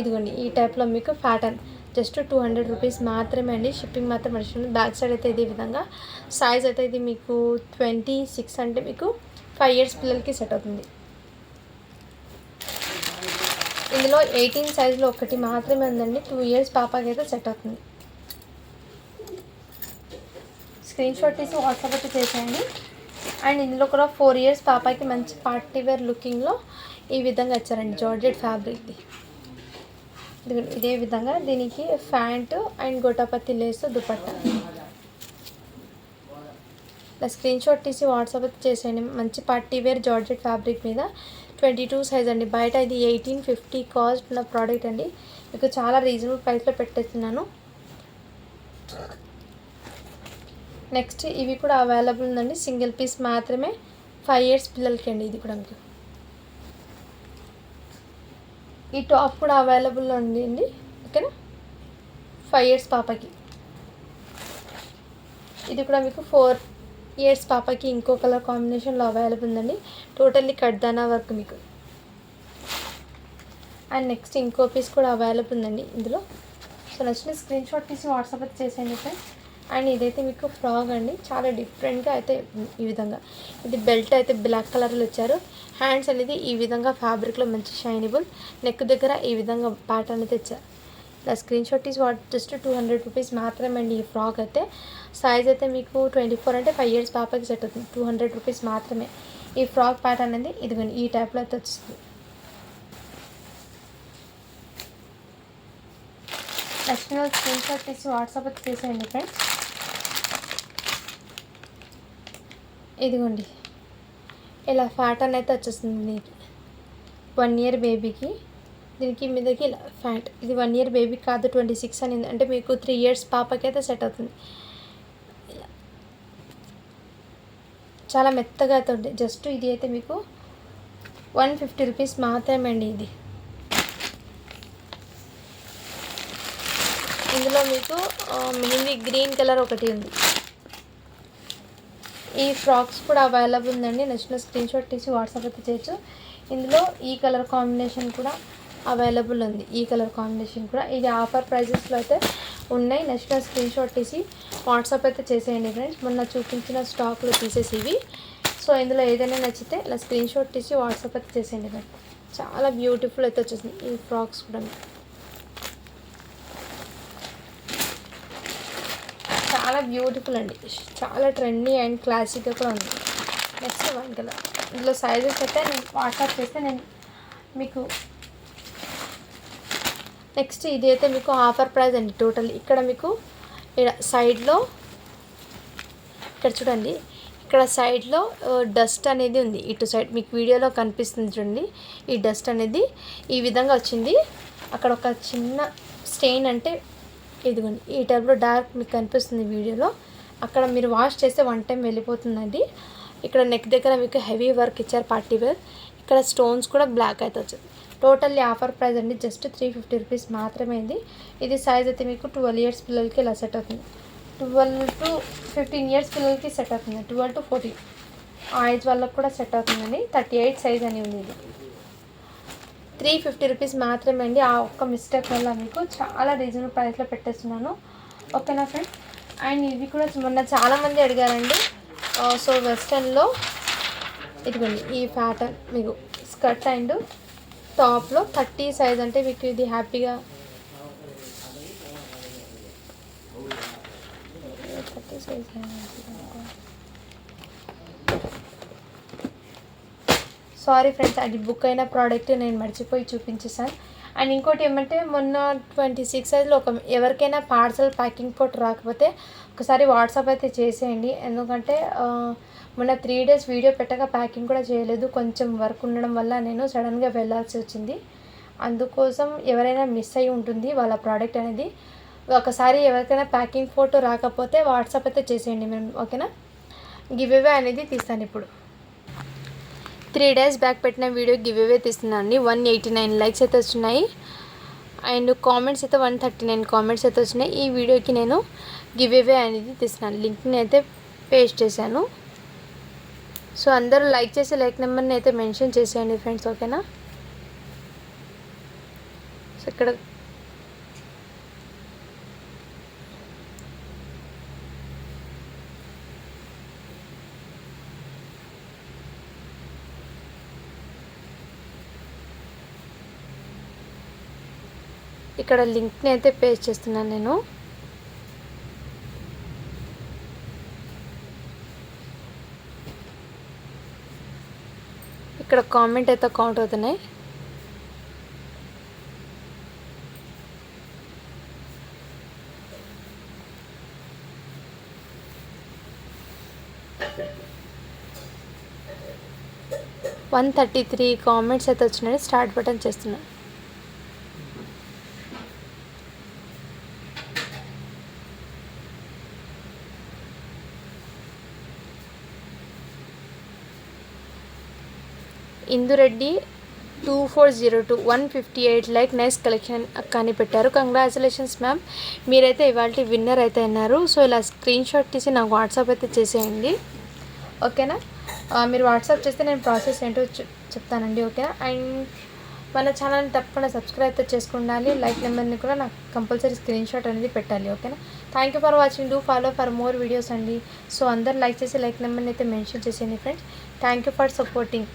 ఇదిగోండి ఈ టైప్లో మీకు pattern just two hundred rupees మాత్రమే అండి. షిప్పింగ్ మాత్రం అడిషనల్. బ్యాక్ సైడ్ అయితే ఇదే విధంగా. సైజ్ అయితే ఇది మీకు ట్వంటీ సిక్స్ అంటే మీకు ఫైవ్ ఇయర్స్ పిల్లలకి సెట్ అవుతుంది. ఇందులో ఎయిటీన్ సైజులో ఒకటి మాత్రమే ఉందండి. టూ ఇయర్స్ పాపకి అయితే సెట్ అవుతుంది. స్క్రీన్ షాట్ తీసి వాట్సాప్ అయితే చేసేయండి. అండ్ ఇందులో కూడా ఫోర్ ఇయర్స్ పాపకి మంచి పార్టీ వేర్ లుకింగ్లో ఈ విధంగా వచ్చారండి జార్జెట్ ఫ్యాబ్రిక్ది. ఇదే విధంగా దీనికి pant and gota patti lace dupatta. ఇలా స్క్రీన్ షాట్ తీసి వాట్సాప్ చేసేయండి. మంచి పార్టీ వేర్ జార్జెట్ ఫ్యాబ్రిక్ మీద ట్వంటీ టూ సైజ్ అండి. బయట ఇది ఎయిటీన్ ఫిఫ్టీ కాస్ట్ ఉన్న ప్రోడక్ట్ అండి. మీకు చాలా రీజనబుల్ ప్రైస్లో పెట్టేస్తున్నాను. నెక్స్ట్ ఇవి కూడా అవైలబుల్ ఉందండి. సింగిల్ పీస్ మాత్రమే ఫైవ్ ఇయర్స్ పిల్లలకి అండి ఇది కూడా మీకు. ఈ టాప్ కూడా అవైలబుల్లో ఉంది అండి ఓకేనా? ఫైవ్ ఇయర్స్ పాపకి. ఇది కూడా మీకు ఫోర్ ఇయర్స్ పాపకి ఇంకో కలర్ కాంబినేషన్లో అవైలబుల్ ఉందండి. టోటల్లీ కడ్దానా వర్క్ మీకు. అండ్ నెక్స్ట్ ఇంకో పీస్ కూడా అవైలబుల్ ఉందండి ఇందులో. సో నచ్చిన స్క్రీన్ షాట్ తీసి వాట్సాప్ అయితే చేసేయండి ఫ్రెండ్స్ అండ్ ఇదైతే మీకు ఫ్రాగ్ అండి. చాలా డిఫరెంట్గా అయితే ఈ విధంగా. ఇది బెల్ట్ అయితే బ్లాక్ కలర్లో ఇచ్చారు. హ్యాండ్స్ అనేది ఈ విధంగా ఫ్యాబ్రిక్లో మంచి షైనబుల్ నెక్ దగ్గర ఈ విధంగా ప్యాటర్న్ అయితే ఇచ్చారు ఇలా screenshot is what just two hundred rupees మాత్రమే అండి ఈ ఫ్రాక్ అయితే. సైజ్ అయితే మీకు ట్వంటీ ఫోర్ అంటే ఫైవ్ ఇయర్స్ పాపకి సెట్ అవుతుంది. టూ హండ్రెడ్ రూపీస్ మాత్రమే. ఈ ఫ్రాక్ ప్యాటర్న్ అనేది ఇదిగోండి ఈ టైప్లో అయితే వస్తుంది నచ్చిన స్క్రీన్ షాట్ తీసి వాట్సాప్ అయితే చేసేయండి ఫ్రెండ్స్ ఇదిగోండి. ఇలా ఫ్యాట్ అనేది వచ్చేస్తుంది దీనికి. వన్ ఇయర్ బేబీకి దీనికి మీదకి ఇలా ఫ్యాట్ ఇది వన్ ఇయర్ బేబీ కాదు ట్వంటీ సిక్స్ అని అంటే మీకు త్రీ ఇయర్స్ పాపకి అయితే సెట్ అవుతుంది. చాలా మెత్తగా అయితే ఉంటుంది జస్ట్ ఇది అయితే మీకు వన్ ఫిఫ్టీ రూపీస్ మాత్రమే అండి ఇది. ఇందులో మీకు మెహందీ గ్రీన్ కలర్ ఒకటి ఉంది. ఈ ఫ్రాక్స్ కూడా అవైలబుల్ ఉందండి. నచ్చిన స్క్రీన్ షాట్ తీసి వాట్సాప్ అయితే చేయొచ్చు. ఇందులో ఈ కలర్ కాంబినేషన్ కూడా అవైలబుల్ ఉంది. ఈ కలర్ కాంబినేషన్ కూడా ఇది ఆఫర్ ప్రైజెస్లో అయితే ఉన్నాయి. నచ్చిన స్క్రీన్ షాట్ తీసి వాట్సాప్ అయితే చేసేయండి ఫ్రెండ్స్. మొన్న చూపించిన స్టాక్లో తీసేసి ఇవి సో ఇందులో ఏదైనా నచ్చితే ఇలా స్క్రీన్ షాట్ తీసి వాట్సాప్ అయితే చేసేయండి ఫ్రెండ్స్. చాలా బ్యూటిఫుల్ అయితే వచ్చేసింది ఈ ఫ్రాక్స్ కూడా మీకు. చాలా బ్యూటిఫుల్ అండి. చాలా ట్రెండీ అండ్ క్లాసిక్గా కూడా ఉంది. నెక్స్ట్ వన్ కలర్ ఇందులో సైజెస్ అయితే నేను వాట్సాప్ చేస్తే నేను మీకు నెక్స్ట్ ఇది అయితే మీకు ఆఫర్ ప్రైస్ అండి టోటల్ ఇక్కడ మీకు ఇక్కడ సైడ్లో ఇక్కడ చూడండి. ఇక్కడ సైడ్లో డస్ట్ అనేది ఉంది. ఇటు సైడ్ మీకు వీడియోలో కనిపిస్తుంది చూడండి. ఈ డస్ట్ అనేది ఈ విధంగా వచ్చింది. అక్కడ ఒక చిన్న స్టెయిన్ అంటే ఇదిగోండి ఈ టైప్లో డార్క్ మీకు కనిపిస్తుంది వీడియోలో. అక్కడ మీరు వాష్ చేస్తే వన్ టైం వెళ్ళిపోతుందండి. ఇక్కడ నెక్ దగ్గర మీకు హెవీ వర్క్ ఇచ్చారు పార్టీ వేర్. ఇక్కడ స్టోన్స్ కూడా బ్లాక్ అయితే వచ్చింది టోటల్లీ ఆఫర్ ప్రైస్ అండి జస్ట్ త్రీ ఫిఫ్టీ రూపీస్ మాత్రమే ఇది ఇది సైజ్ అయితే మీకు ట్వెల్వ్ ఇయర్స్ పిల్లలకి ఇలా సెట్ అవుతుంది. ట్వెల్వ్ టు ఫిఫ్టీన్ ఇయర్స్ పిల్లలకి సెట్ అవుతుంది. Twelve to fourteen. ఆ ఏజ్ వాళ్ళకి కూడా సెట్ అవుతుందండి. థర్టీ ఎయిట్ సైజ్ అని ఉంది ఇది. త్రీ ఫిఫ్టీ రూపీస్ మాత్రమే అండి. ఆ ఒక్క మిస్టేక్ వల్ల మీకు చాలా రీజనబుల్ ప్రైస్లో పెట్టేస్తున్నాను. ఓకేనా ఫ్రెండ్ అండ్ ఇవి కూడా మొన్న చాలామంది అడిగారండి. సో వెస్టర్న్లో ఇదిగోండి ఈ ప్యాటర్న్ మీకు స్కర్ట్ అండ్ టాప్లో థర్టీ సైజ్ అంటే మీకు ఇది హ్యాపీగా థర్టీ సైజ్ సారీ ఫ్రెండ్స్ అది బుక్ అయిన ప్రోడక్ట్ నేను మర్చిపోయి చూపించేసాను అండ్ ఇంకోటి ఏమంటే మొన్న ట్వంటీ సిక్స్ సైజ్లో ఒక ఎవరికైనా పార్సల్ ప్యాకింగ్ పోట్ రాకపోతే ఒకసారి వాట్సాప్ అయితే చేసేయండి. ఎందుకంటే మొన్న త్రీ డేస్ వీడియో పెట్టక ప్యాకింగ్ కూడా చేయలేదు. కొంచెం వర్క్ ఉండడం వల్ల నేను సడన్గా వెళ్ళాల్సి వచ్చింది. అందుకోసం ఎవరైనా మిస్ అయి ఉంటుంది వాళ్ళ ప్రోడక్ట్ అనేది. ఒకసారి ఎవరికైనా ప్యాకింగ్ ఫోటో రాకపోతే వాట్సాప్ అయితే చేసేయండి మేము ఓకేనా గివ్ అవే అనేది తీస్తాను ఇప్పుడు. త్రీ డేస్ బ్యాక్ పెట్టిన వీడియో గివ్ అవే తీస్తున్నాను వన్ ఎయిటీ నైన్ లైక్స్ అయితే వచ్చినాయి అండ్ కామెంట్స్ అయితే వన్ థర్టీ నైన్ కామెంట్స్ అయితే వచ్చినాయి ఈ వీడియోకి నేను గివ్ అవే అనేది తీస్తున్నాను. లింక్ని అయితే పేస్ట్ చేశాను. సో అందరూ లైక్ చేసి లైక్ నెంబర్ని అయితే మెన్షన్ చేసేయండి ఫ్రెండ్స్ ఓకేనా? సో ఇక్కడ ఇక్కడ లింక్ని అయితే పేస్ట్ చేస్తున్నాను నేను. ఇక్కడ కామెంట్ అయితే కౌంట్ అవుతున్నాయి. వన్ థర్టీ త్రీ కామెంట్స్ అయితే వచ్చినాయి. స్టార్ట్ బటన్ చేస్తున్నాను Indu Reddy two four zero two one fifty eight like nice collection కానీ పెట్టారు. కంగ్రాచులేషన్స్ మ్యామ్ మీరైతే ఇవాళ విన్నర్ అయితే అన్నారు. సో ఇలా స్క్రీన్ షాట్ తీసి నాకు వాట్సాప్ అయితే చేసేయండి. ఓకేనా మీరు వాట్సాప్ చేస్తే నేను ప్రాసెస్ ఏంటో చెప్తానండి ఓకేనా అండ్ మన ఛానల్ని తప్పకుండా సబ్స్క్రైబ్ అయితే చేసుకుండాలి. లైక్ నెంబర్ని కూడా నాకు కంపల్సరీ స్క్రీన్ షాట్ అనేది పెట్టాలి ఓకేనా thank you for watching do follow for more videos అండి. సో అందరు లైక్ చేసి లైక్ నెంబర్ని అయితే మెన్షన్ చేసేయండి friends thank you for supporting